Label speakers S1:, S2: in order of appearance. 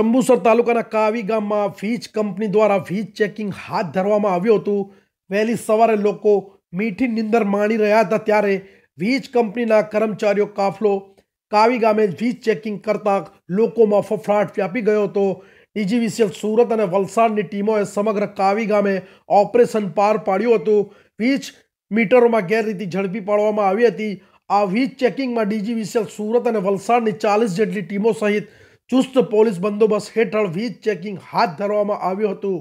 S1: જંબુસર તાલુકાના કાવી ગામમાં વીજ કંપની દ્વારા વીજ ચેકિંગ હાથ ધરવામાં આવ્યું હતું. વહેલી સવારે લોકો મીઠી નિંદર માણી રહ્યા હતા ત્યારે વીજ કંપનીના કર્મચારીઓ કાફલો કાવી ગામે વીજ ચેકિંગ કરતા લોકોમાં ફફડાટ વ્યાપી ગયો હતો. ડીજીવીસીએલ સુરત અને વલસાડની ટીમોએ સમગ્ર કાવી ગામે ઓપરેશન પાર પાડ્યું હતું. વીજ મીટરોમાં ગેરરીતિ ઝડપી પાડવામાં આવી હતી. આ વીજ ચેકિંગમાં ડીજીવીસીએલ સુરત અને વલસાડની ચાલીસ જેટલી ટીમો સહિત ચુસ્ત પોલીસ બંદોબસ્ત હેઠળ વીજ ચેકિંગ હાથ ધરવામાં આવ્યું હતું.